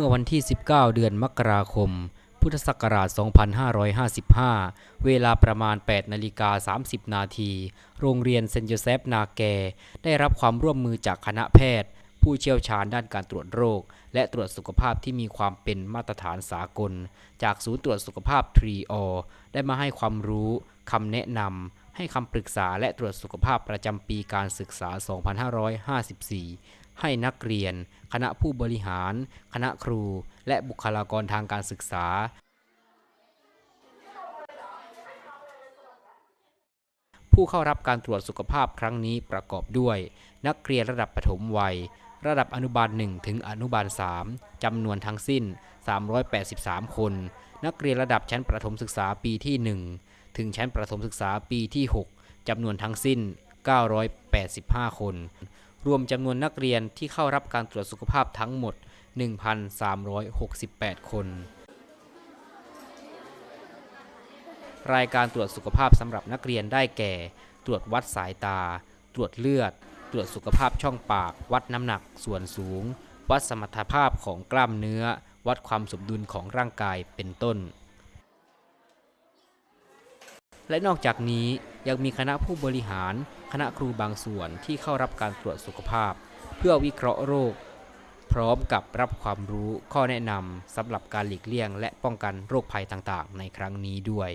มื่อวันที่ 19 เดือนมกราคม พุทธศักราช 2555 เวลาประมาณ 8 นาฬิกา 30 นาที โรงเรียนเซนโยเซฟนาแก ได้รับความร่วมมือจากคณะแพทย์ ผู้เชี่ยวชาญด้านการตรวจโรค และตรวจสุขภาพที่มีความเป็นมาตรฐานสากล จากศูนย์ตรวจสุขภาพทรีอได้มาให้ความรู้คำแนะนำ ให้คำปรึกษาและตรวจสุขภาพประจำปีการศึกษา 2554 ให้นักเรียน คณะผู้บริหาร คณะครู และบุคลากรทางการศึกษา ผู้เข้ารับการตรวจสุขภาพครั้งนี้ประกอบด้วย นักเรียนระดับปฐมวัย ระดับอนุบาล 1 ถึงอนุบาล 3จำนวนทั้งสิ้น 383 คน นักเรียนระดับชั้นประถมศึกษาปีที่ 1 ถึงชั้นประถมศึกษาปีที่ 6จำนวนทั้งสิ้น 985 คน รวมจำนวนนักเรียนที่เข้ารับการตรวจสุขภาพทั้งหมด 1,368 คน รายการตรวจสุขภาพสำหรับนักเรียนได้แก่ ตรวจวัดสายตา ตรวจเลือด ตรวจสุขภาพช่องปาก วัดน้ำหนักส่วนสูง วัดสมรรถภาพของกล้ามเนื้อ วัดความสมดุลของร่างกายเป็นต้น และนอกจากนี้ยังมีคณะผู้บริหาร คณะครูบางส่วนที่เข้ารับการตรวจสุขภาพ เพื่อวิเคราะห์โรค พร้อมกับรับความรู้ข้อแนะนำสำหรับการหลีกเลี่ยง และป้องกันโรคภัยต่างๆ ในครั้งนี้ด้วย